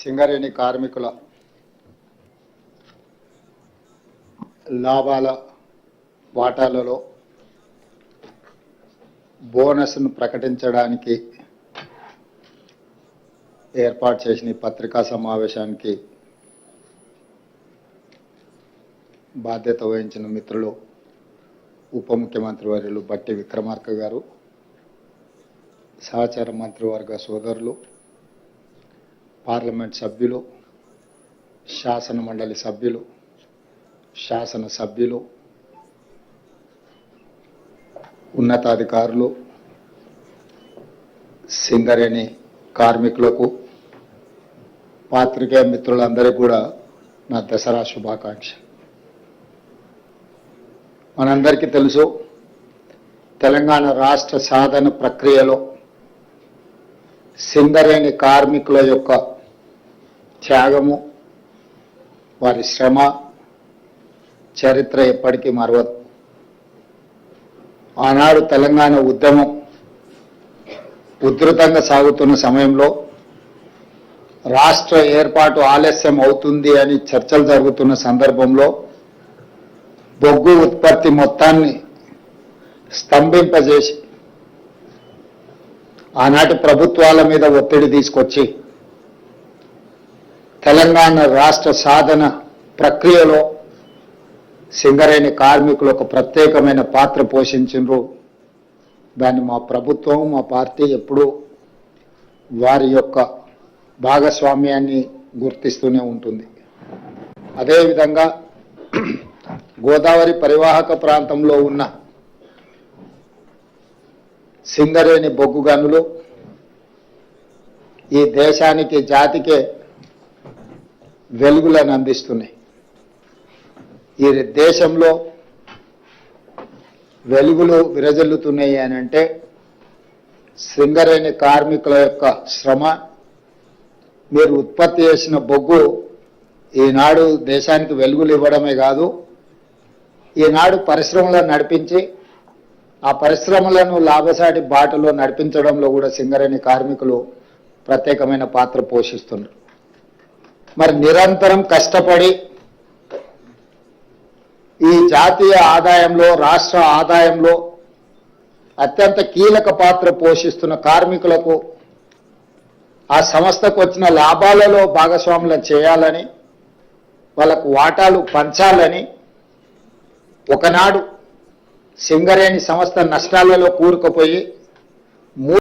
సింగరేణి కార్మికుల లాభాల వాటాలలో బోనస్ను ప్రకటించడానికి ఏర్పాటు చేసిన పత్రికా సమావేశానికి బాధ్యత వహించిన మిత్రులు ఉప ముఖ్యమంత్రి వర్యులు బట్టి విక్రమార్క గారు సహచార మంత్రివర్గ సోదరులు పార్లమెంట్ సభ్యులు శాసన మండలి సభ్యులు శాసన సభ్యులు ఉన్నతాధికారులు సింగరేణి కార్మికులకు పాత్రికేయ మిత్రులందరికీ కూడా నా దసరా శుభాకాంక్ష మనందరికీ తెలుసు తెలంగాణ రాష్ట్ర సాధన ప్రక్రియలో సింగరేణి కార్మికుల యొక్క త్యాగము వారి శ్రమ చరిత్ర ఎప్పటికీ మరవదు. ఆనాడు తెలంగాణ ఉద్యమం ఉధృతంగా సాగుతున్న సమయంలో రాష్ట్ర ఏర్పాటు ఆలస్యం అవుతుంది అని చర్చలు జరుగుతున్న సందర్భంలో బొగ్గు ఉత్పత్తి మొత్తాన్ని స్తంభింపజేసి ఆనాటి ప్రభుత్వాల మీద ఒత్తిడి తీసుకొచ్చి తెలంగాణ రాష్ట్ర సాధన ప్రక్రియలో సింగరేణి కార్మికులు ఒక ప్రత్యేకమైన పాత్ర పోషించు దాన్ని మా ప్రభుత్వం మా పార్టీ ఎప్పుడూ వారి యొక్క భాగస్వామ్యాన్ని గుర్తిస్తూనే ఉంటుంది. అదేవిధంగా గోదావరి పరివాహక ప్రాంతంలో ఉన్న సింగరేణి బొగ్గు గనులు ఈ దేశానికి జాతికే వెలుగులను అందిస్తున్నాయి. ఈ దేశంలో వెలుగులు విరజల్లుతున్నాయి అని అంటే సింగరేణి కార్మికుల యొక్క శ్రమ మీరు ఉత్పత్తి చేసిన బొగ్గు ఈనాడు దేశానికి వెలుగులు ఇవ్వడమే కాదు ఈనాడు పరిశ్రమలను నడిపించి ఆ పరిశ్రమలను లాభసాటి బాటలో నడిపించడంలో కూడా సింగరేణి కార్మికులు ప్రత్యేకమైన పాత్ర పోషిస్తున్నారు. మరి నిరంతరం కష్టపడి ఈ జాతీయ ఆదాయంలో రాష్ట్ర ఆదాయంలో అత్యంత కీలక పాత్ర పోషిస్తున్న కార్మికులకు ఆ సంస్థకు వచ్చిన లాభాలలో భాగస్వాములను చేయాలని వాళ్ళకు వాటాలు పంచాలని ఒకనాడు సింగరేణి సంస్థ నష్టాలలో కూరుకుపోయి